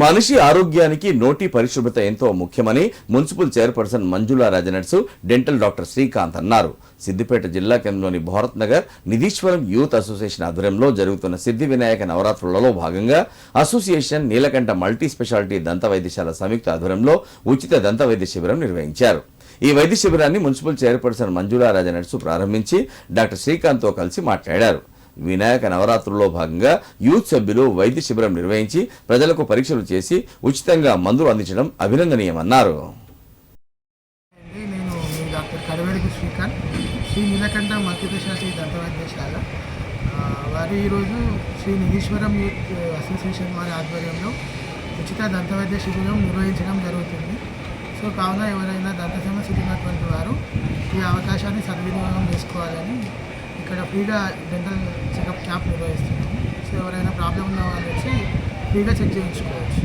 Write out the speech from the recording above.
మనిషి ఆరోగ్యానికి నోటి పరిశుభ్రత ఎంతో ముఖ్యమని మున్సిపల్ చైర్పర్సన్ మంజులా రాజనట్స్ డెంటల్ డాక్టర్ శ్రీకాంత్ అన్నారు. సిద్దిపేట జిల్లా కేంద్రంలోని భారత్ నగర్ నిధీశ్వరం యూత్ అసోసియేషన్ ఆధ్వర్యంలో జరుగుతున్న సిద్ధి వినాయక నవరాత్రులలో భాగంగా అసోసియేషన్ నీలకంఠ మల్టీ స్పెషాలిటీ దంత వైద్యశాల సంయుక్త ఆధ్వర్యంలో ఉచిత దంత వైద్య శిబిరం నిర్వహించారు. ఈ వైద్య శిబిరాన్ని మున్సిపల్ చైర్పర్సన్ మంజులా రాజనట్సు ప్రారంభించి డాక్టర్ శ్రీకాంత్తో కలిసి మాట్లాడారు. వినాయక నవరాత్రుల్లో భాగంగా యూత్ సభ్యులు వైద్య శిబిరం నిర్వహించి ప్రజలకు పరీక్షలు చేసి ఉచితంగా మందులు అందించడం అభినందనీయమన్నారు. నేను మీ డాక్టర్ శ్రీకాంత్ శ్రీ నీలకంఠ మల్టీస్పెషాలిటీ దంత వారు ఈరోజు శ్రీ నిధీశ్వరం యూత్ అసోసియేషన్ వారి ఆధ్వర్యంలో ఉచిత దంత వైద్య శిబిరం నిర్వహించడం జరుగుతుంది. సో కావున ఎవరైనా దంత సమస్య ఉన్నటువంటి వారు ఈ అవకాశాన్ని సద్వినియోగం చేసుకోవాలని ఇక్కడ ఫ్రీగా డెంటల్ చెకప్ క్యాంప్ నిర్వహిస్తున్నాము. సో ఎవరైనా ప్రాబ్లం ఉన్న వాళ్ళు వచ్చి ఫ్రీగా చెక్ చేయించుకోవచ్చు.